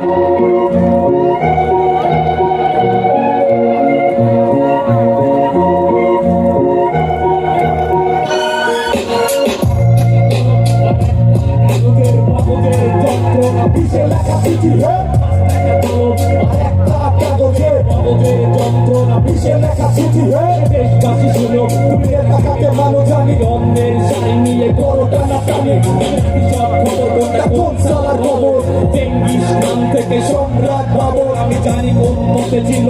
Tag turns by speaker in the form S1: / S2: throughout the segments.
S1: Bubble Day, Bubble Day, Bubble Day, Bubble Bubble Day, Bubble Day, Bubble Day, Bubble Day,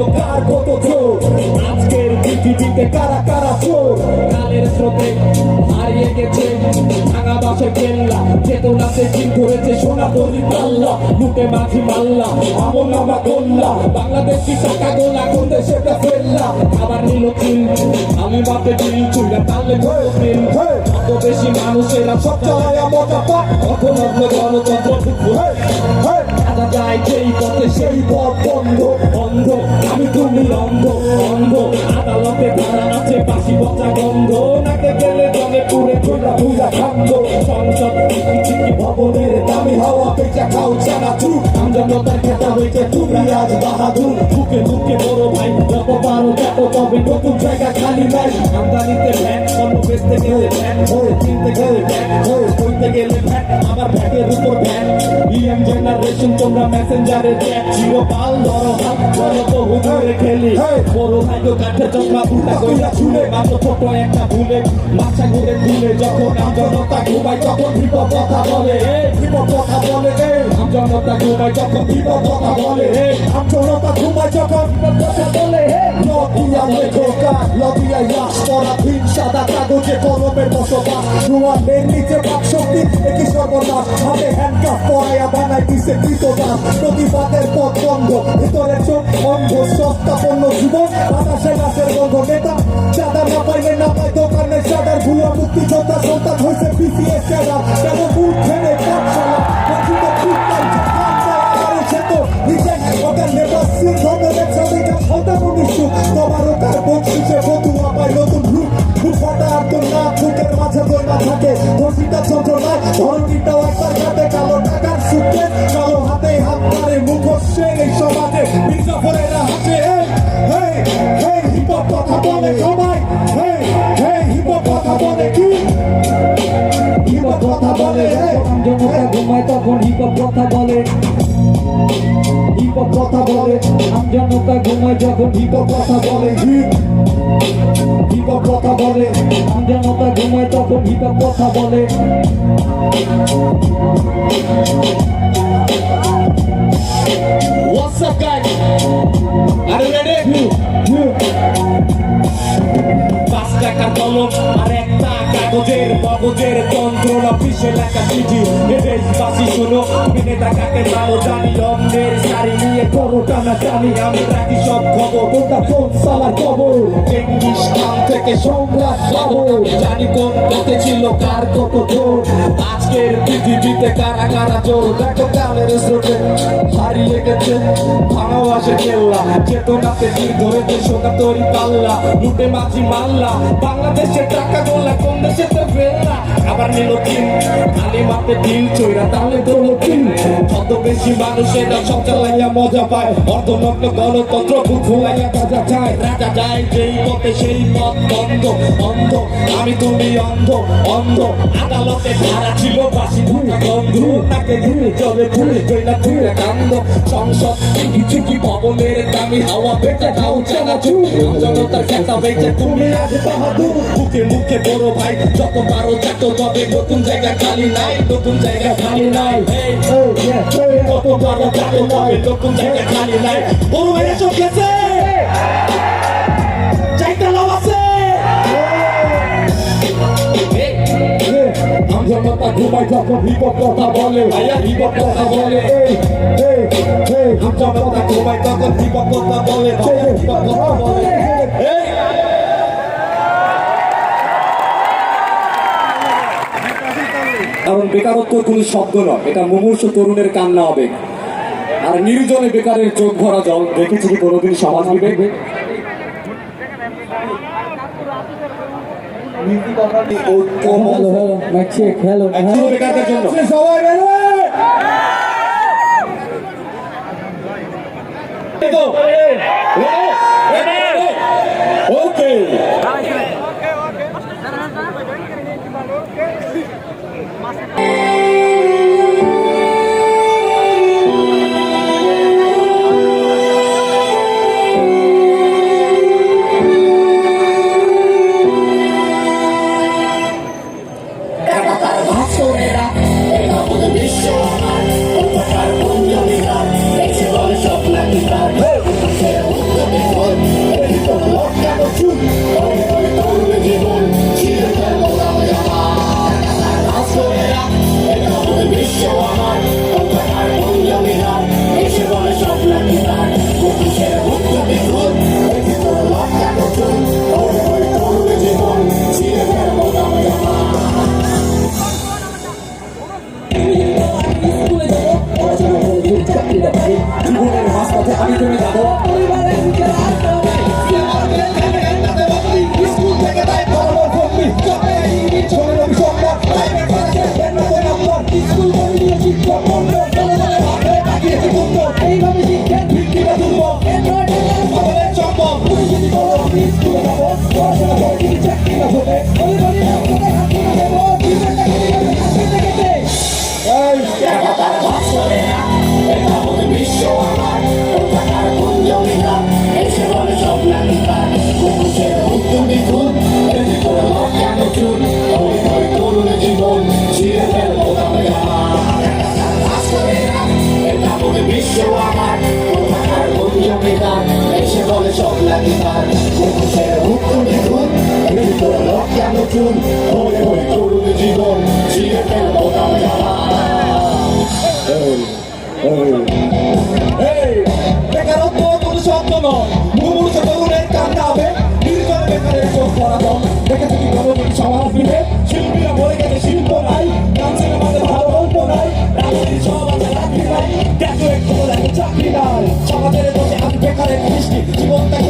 S1: কার কত চোর? আজকের পৃথিবীতে কারা কারা চোর? কালের স্রোতে হারিয়ে গেছে বাসে কেল্লা চেতনাতে জিন ধরেছে সোনা তরি পাল্লা লুটে মাঝি মাল্লা আমল নামা গোল্লা বাংলাদেশি টাকা গোলা কোন দেশে ফেললা। আবার নিল কিল আমি বাপে দিল চুইরা তালে দিল। কত বেশি মানুষেরা সব চালায় মজা অর্থনগ্ন গণতন্ত্র যায় যেই পথে সেই পথ বন্ধ বন্ধ। আমি তুমি অন্ধ অন্ধ। আদালতে আছে বাসি বচা গন্ধ। নাকে গেলে জলে পুরে খান্দ আজ বাহাদুর বুকে বুকে বড় ভাই। যত পারো যত তবে নতুন জায়গা খালি নাই। আমদানিতে ভ্যাট পণ্য বেচতে গেলে ভ্যাট হয়ে কিনতে গেলে ভ্যাট হয়ে কইতে গেলে ভ্যাট আবার ভ্যাটের উপর ভ্যাট তোমরা মেসেঞ্জারে চ্যাট চিরকাল ধরো হাত বলো তো হুজুরে খেলি বড় ভাই তো কাঠে চশমা উল্টা কইরা ছুলে মাত্র ছোট একটা ভুলে মাথা ঘুরে তুলে যখন আমজনতা ঘুমাই তখন বিপদ কথা বলে বিপদ কথা বলে আমজনতা ঘুমাই যখন বিপদ কথা বলে আমজনতা ঘুমাই যখন বিপদ কথা বলে লবিয়া লেখকা লবিয়া ইয়াস পড়া ভিন সাদা কাগজে কলমের বসবাস জোয়ানের নিচে বাক শক্তি একই সর্বনাশ হাতে হ্যান্ডকাপ পরাইয়া বানাই দিছে কৃতদাস প্রতিবাদের পথ বন্ধ। ভিতরে চোখ অন্ধ সস্তা পণ্য জীবন, বাতাসে গাছের গন্ধ নেতা, চাঁদা না পাইলে না পাই দোকানে চাঁদার ভুয়া মুক্তিযোদ্ধা, সন্তান হয়েছে পিসিএস ক্যাডার কেন মুখ ছেড়ে পাঠশালা? নিজের ওদের নেতা
S2: ঘুমায় যখন বিপদ কথা বলে
S1: বিপদ কথা বলে
S2: আমজনতা ঘুমায় তখন বিপদ কথা বলে
S1: What's up, guys? Are you ready? পাঁচ টাকার কলম আর একটা কাগজের মগজের যন্ত্রণা, পিছে লেখা চিঠি। দেশবাসী শোনো আমি নেতা কাকে নাও জানি, অন্যের শাড়ি নিয়ে করো টানা জানি আমি রাখি সব খবর, কোনটা কোন সালার খবর? চেঙ্গিস খান থেকে সম্রাট বাবর জানি কোন পথে ছিল কার কত জোর। আজকের পৃথিবীতে কারা কারা জোর? দেখো কালের স্রোতে হারিয়ে গেছে ভালোবাসে কেল্লা চেতনাতে তীর ধরেছে সোনা তরি পাল্লা, লুটে মাঝি মাল্লা। বাংলাদেশের টাকা গোলা কোন দেশেতে ফেললা আবার নিল কিন খালি মাপে দিল চৈরা তাহলে দৌড় কিন কত বেশি মানুষেরা সব চালাইয়া মজা পায়। অর্ধনগ্ন গণতন্ত্র বুক খোলাইয়া গাজা যায় রাজা যায় যেই পথে সেই পথ বন্ধ অন্ধ আমি তুমি অন্ধ অন্ধ। আদালতে ধারা ছিল বাসি ভুয়া গন্ধ তাকে ঘুরে চলে ঘুরে চইলা ঘুরে কান্দ। সংসদ কিছু কি ভবনের দামি হাওয়া পেটে খাও, চানা চুপ জনতার খেতা বেঁচে তুমি আজ বাহাদুর বুকে মুখে বড় ভাই। যত পারো যত তবে নতুন জায়গা খালি নাই নতুন জায়গা খালি নাই। কত পারো যত তবে নতুন জায়গা খালি নাই। বড় ভাইয়ের চোখ গেছে ঘুমায় যখন হিপক কথা বলে ভাইয়া হিপক কথা বলে। ঘুমায় তখন হিপক কথা বলে ভাইয়া হিপক কথা বলে।
S3: কারণ বেকারত্ব কোনো শব্দ নয়। এটা মুমূর্ষ তরুণের কান্না হবে। আর নির্জনে বেকারের চোখ ভরা জল দেখেছি কি কোনোদিন সমাজ বিবেক? বেকারদের জন্য।
S1: বেকারের